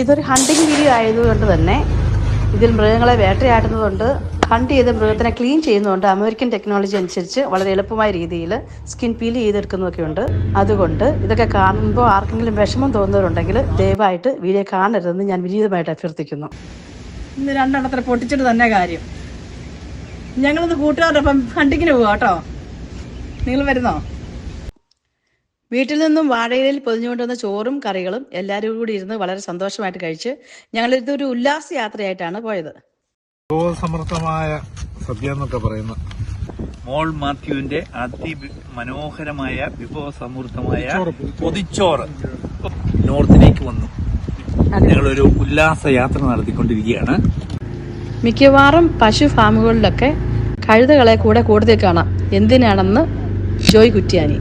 ഇതൊരു hunting video ആയതുകൊണ്ട് തന്നെ ഇതിൽ മൃഗങ്ങളെ വേട്ടയാടുന്നതുകൊണ്ട് ഹണ്ട് ചെയ്ത് മൃഗത്തിനെ ക്ലീൻ ചെയ്യുന്നതുകൊണ്ട് അമേരിക്കൻ ടെക്നോളജി അനുസരിച്ച് വളരെ എളുപ്പമായ രീതിയിൽ സ്കിൻ പീൽ ചെയ്തെടുക്കുന്നതൊക്കെ ഉണ്ട് അതുകൊണ്ട് ഇതൊക്കെ കാണുമ്പോൾ ആർക്കെങ്കിലും വിഷമം തോന്നുന്നവരുണ്ടെങ്കിൽ ദയവായിട്ട് വീഡിയോ കാണരുതെന്ന് ഞാൻ വിനീതമായിട്ട് അഭ്യർത്ഥിക്കുന്നു. ഇന്ന് രണ്ടെണ്ണത്തിന് പൊട്ടിച്ചിട്ട് തന്നെ കാര്യം. ഞങ്ങളിന്ന് കൂട്ടുകാരുടെ ഹണ്ടിങ്ങിന് പോകാം കേട്ടോ. നിങ്ങൾ വരുന്നോ? വീട്ടിൽ നിന്നും വാഴയിലയിൽ പൊതിഞ്ഞുകൊണ്ടുവന്ന ചോറും കറികളും എല്ലാവരും കൂടി ഇരുന്ന് വളരെ സന്തോഷമായിട്ട് കഴിച്ച് ഞങ്ങളിതൊരു ഉല്ലാസ യാത്രയായിട്ടാണ് പോയത്. സമൃദ്ധമായ സദ്യ എന്നൊക്കെ പറയുന്ന മോൾ മാത്യുവിന്റെ അതി മനോഹരമായ വിഭവസമൃദ്ധമായ പൊതിച്ചോറ് നോർത്തിലേക്ക് വന്നു. ഞങ്ങളൊരു ഉല്ലാസ യാത്ര നടത്തിക്കൊണ്ടിരിക്കുകയാണ്. മിക്കവാറും പശു ഫാമുകളിലൊക്കെ കഴുതകളെ കൂടെ കൂടുതൽ കാണാം. എന്തിനാണെന്ന് ജോയ് കുറ്റ്യാനി.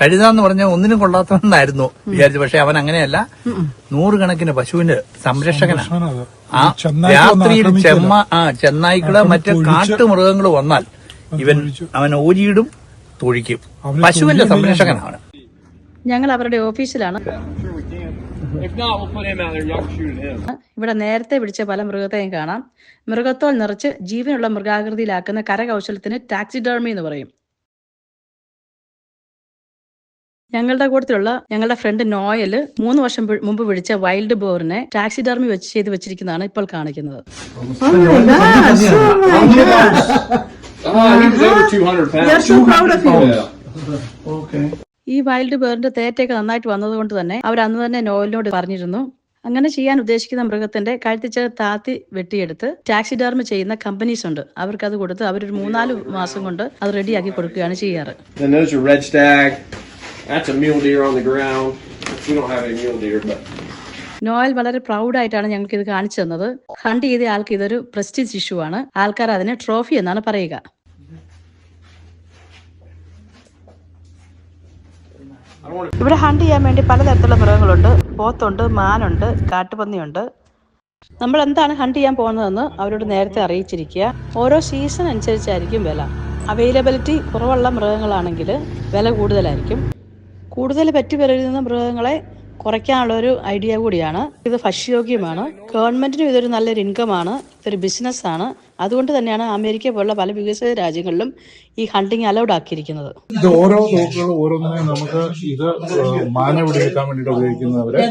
കഴുത എന്ന് പറഞ്ഞാൽ ഒന്നിനും കൊള്ളാത്തവനായിരുന്നു വിചാരിച്ചു. പക്ഷെ അവൻ അങ്ങനെയല്ല. നൂറുകണക്കിന് പശുവിന്റെ സംരക്ഷകനാണ്. ആ രാത്രിയിൽ ചെമ്മ ആ ചെന്നായ്ക്കൾ മറ്റ് കാട്ടുമൃഗങ്ങൾ വന്നാൽ ഇവൻ അവൻ ഓരിയിടും തൊഴിക്കും. പശുവിന്റെ സംരക്ഷകനാണ്. ഞങ്ങൾ അവരുടെ ഓഫീസിലാണ്. ഇവിടെ നേരത്തെ പിടിച്ച പല മൃഗത്തെയും കാണാം. മൃഗത്തോൽ നിറച്ച് ജീവനുള്ള മൃഗാകൃതിയിലാക്കുന്ന കരകൗശലത്തിന് ടാക്സിഡർമി എന്ന് പറയും. ഞങ്ങളുടെ കൂട്ടത്തിലുള്ള ഞങ്ങളുടെ ഫ്രണ്ട് നോയൽ മൂന്ന് വർഷം മുമ്പ് പിടിച്ച വൈൽഡ് ബോറിനെ ടാക്സി ഡർമി വെച്ച് ചെയ്ത് വെച്ചിരിക്കുന്നതാണ് ഇപ്പോൾ കാണിക്കുന്നത് he was over 200 pounds. Yeah. ഈ വൈൽഡ് ബേറിന്റെ തേറ്റയൊക്കെ നന്നായിട്ട് വന്നതുകൊണ്ട് തന്നെ അവർ അന്ന് തന്നെ നോയലിനോട് പറഞ്ഞിരുന്നു അങ്ങനെ ചെയ്യാൻ ഉദ്ദേശിക്കുന്ന മൃഗത്തിന്റെ കഴുത്തിച്ച താത്തി വെട്ടിയെടുത്ത് ടാക്സി ടാക്സിഡർമി ചെയ്യുന്ന കമ്പനീസ് ഉണ്ട് അവർക്ക് അത് കൊടുത്ത് അവരൊരു മൂന്നാൽ മാസം കൊണ്ട് അത് റെഡിയാക്കി കൊടുക്കുകയാണ് ചെയ്യാറ് That's a mule deer on the ground. We don't have any mule deer, but Noel വളരെ പ്രൗഡായിട്ടാണ് ഞങ്ങൾക്ക് ഇത് കാണിച്ചു തന്നത്. ഹണ്ട് ചെയ്ത ആൾക്ക് ഇതൊരു പ്രസ്റ്റീജ് ഇഷ്യൂ ആണ്. ആൾക്കാർ അതിനെ ട്രോഫി എന്നാണ് പറയുക. ഇവിടെ ഹണ്ട് ചെയ്യാൻ വേണ്ടി പലതരത്തിലുള്ള മൃഗങ്ങളുണ്ട്. പോത്തുണ്ട് മാനുണ്ട് കാട്ടുപന്നിയുണ്ട്. നമ്മൾ എന്താണ് ഹണ്ട് ചെയ്യാൻ പോകുന്നതെന്ന് അവരോട് നേരത്തെ അറിയിച്ചിരിക്കുക. ഓരോ സീസൺ അനുസരിച്ചായിരിക്കും വില. അവൈലബിലിറ്റി കുറവുള്ള മൃഗങ്ങളാണെങ്കിൽ വില കൂടുതലായിരിക്കും. കൂടുതൽ പറ്റി വരുന്ന മൃഗങ്ങളെ കുറയ്ക്കാനുള്ള ഒരു ഐഡിയ കൂടിയാണ്. ഇത് ഭക്ഷ്യയോഗ്യമാണ്. ഗവൺമെന്റിനും ഇതൊരു നല്ലൊരു ഇൻകമാണ്. ഇതൊരു ബിസിനസ്സാണ്. അതുകൊണ്ട് തന്നെയാണ് അമേരിക്ക പോലുള്ള പല വികസിത രാജ്യങ്ങളിലും ഈ ഹണ്ടിങ് അലൗഡ് ആക്കിയിരിക്കുന്നത്. ഇത് ഓരോ തോക്കുകളും ഓരോന്നിനെയും നമുക്ക് ഇത് മാന വെടിവെക്കാൻ വേണ്ടിയിട്ട് ഉപയോഗിക്കുന്നവരെ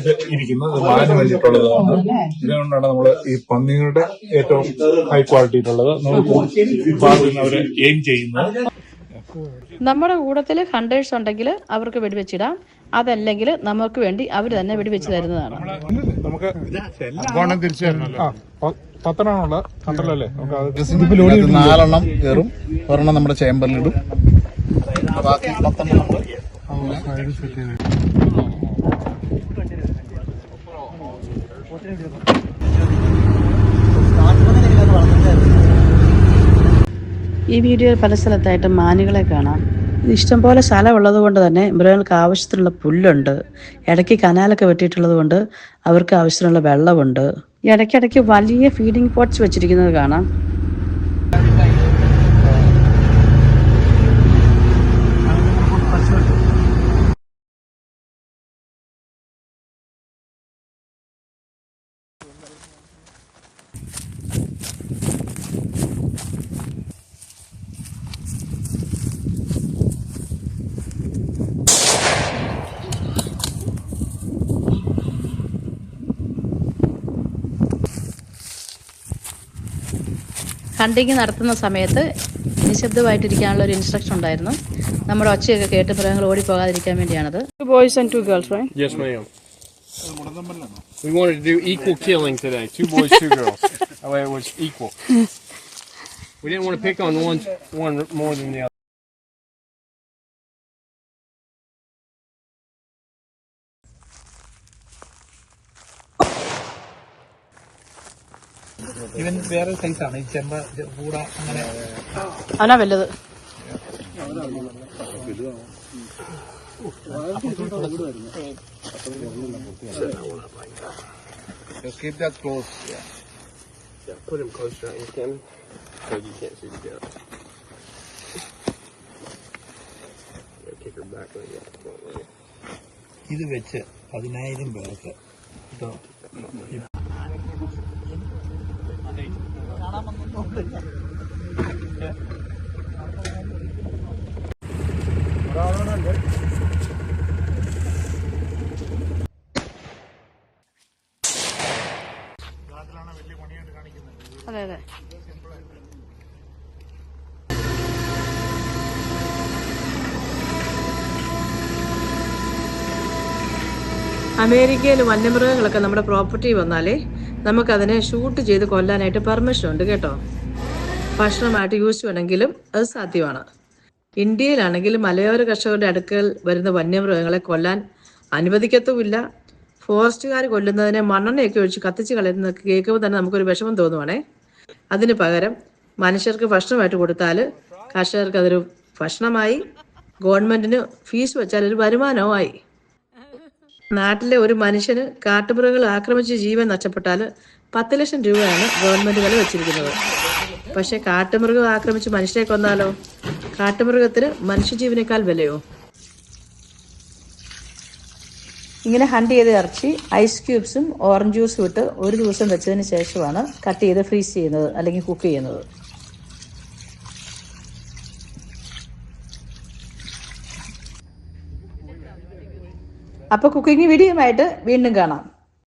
ഇത് ഇരിക്കുന്നത് മാന വേണ്ടിയിട്ടുള്ളതാണ്. ഇതുകൊണ്ടാണ് നമ്മൾ ഈ പന്നികളുടെ ഏറ്റവും ഹൈ ക്വാളിറ്റിയിലുള്ളത് നമ്മൾ എയിം ചെയ്യുന്നത്. നമ്മുടെ കൂടത്തിൽ ഹണ്ടേഴ്സ് ഉണ്ടെങ്കിൽ അവർക്ക് വെടിവെച്ചിടാം. അതല്ലെങ്കിൽ നമുക്ക് വേണ്ടി അവർ തന്നെ വെടിവെച്ച് തരുന്നതാണ്. നാലെണ്ണം കയറും. ഒരെണ്ണം നമ്മുടെ ചേമ്പറിലിടും ബാക്കി പത്തെണ്ണം ഈ വീഡിയോയിൽ പല സ്ഥലത്തായിട്ട് മാനുകളെ കാണാം. ഇഷ്ടംപോലെ സ്ഥലമുള്ളത് കൊണ്ട് തന്നെ മൃഗങ്ങൾക്ക് ആവശ്യത്തിനുള്ള പുല്ലുണ്ട്. ഇടയ്ക്ക് കനാലൊക്കെ വെട്ടിയിട്ടുള്ളത് കൊണ്ട് അവർക്ക് ആവശ്യത്തിനുള്ള വെള്ളമുണ്ട്. ഇടയ്ക്കിടയ്ക്ക് വലിയ ഫീഡിംഗ് പോട്ട്സ് വെച്ചിരിക്കുന്നത് കാണാം. ഹണ്ടിങ് നടത്തുന്ന സമയത്ത് നിശബ്ദമായിട്ടിരിക്കാനുള്ള ഒരു ഇൻസ്ട്രക്ഷൻ ഉണ്ടായിരുന്നു നമ്മുടെ ഒച്ചയൊക്കെ കേട്ട് മൃഗങ്ങൾ ഓടിപ്പോകാതിരിക്കാൻ വേണ്ടിയാണത് boys and two girls yes, ma'am. We wanted to do equal killing today. Two boys, two girls. That way it was equal. We didn't want to pick on one one more than the other. ഇവൻ വേറെ size ആണ്. ഈ ചെമ്പ കൂട അങ്ങനെ. അവനാ വലുത്. ഇത് വെച്ച് പതിനായിരം പേർക്ക്. ഇപ്പൊ അതെ അതെ. അമേരിക്കയിൽ വന്യമൃഗങ്ങളൊക്കെ നമ്മുടെ പ്രോപ്പർട്ടി വന്നാലേ നമുക്കതിനെ ഷൂട്ട് ചെയ്ത് കൊല്ലാനായിട്ട് പെർമിഷൻ ഉണ്ട് കേട്ടോ? ഭക്ഷണമായിട്ട് യൂസ് ചെയ്യണമെങ്കിലും അത് സാധ്യമാണ്. ഇന്ത്യയിലാണെങ്കിൽ മലയോര കർഷകരുടെ അടുക്കൽ വരുന്ന വന്യമൃഗങ്ങളെ കൊല്ലാൻ അനുവദിക്കത്തുമില്ല. ഫോറസ്റ്റുകാർ കൊല്ലുന്നതിനെ മണ്ണെണ്ണയൊക്കെ ഒഴിച്ച് കത്തിച്ച് കളയുന്ന കേൾക്കുമ്പോൾ തന്നെ നമുക്കൊരു വിഷമം തോന്നുവാണേ. അതിന് പകരം മനുഷ്യർക്ക് ഭക്ഷണമായിട്ട് കൊടുത്താൽ കർഷകർക്ക് അതൊരു ഭക്ഷണമായി ഗവൺമെന്റിന് ഫീസ് വെച്ചാൽ ഒരു വരുമാനവുമായി. നാട്ടിലെ ഒരു മനുഷ്യന് കാട്ടുമൃഗങ്ങൾ ആക്രമിച്ച് ജീവൻ നഷ്ടപ്പെട്ടാൽ പത്ത് ലക്ഷം രൂപയാണ് ഗവൺമെന്റ് വില വെച്ചിരിക്കുന്നത്. പക്ഷെ കാട്ടുമൃഗം ആക്രമിച്ച് മനുഷ്യരെ കൊന്നാലോ? കാട്ടുമൃഗത്തിന് മനുഷ്യജീവനേക്കാൾ വിലയോ? ഇങ്ങനെ ഹണ്ട് ചെയ്ത് ഇറച്ചി ഐസ് ക്യൂബ്സും ഓറഞ്ച് ജ്യൂസും ഇട്ട് ഒരു ദിവസം വെച്ചതിന് ശേഷമാണ് കട്ട് ചെയ്ത് ഫ്രീസ് ചെയ്യുന്നത് അല്ലെങ്കിൽ കുക്ക് ചെയ്യുന്നത്. അപ്പോൾ കുക്കിംഗ് വീഡിയോയുമായിട്ട് വീണ്ടും കാണാം.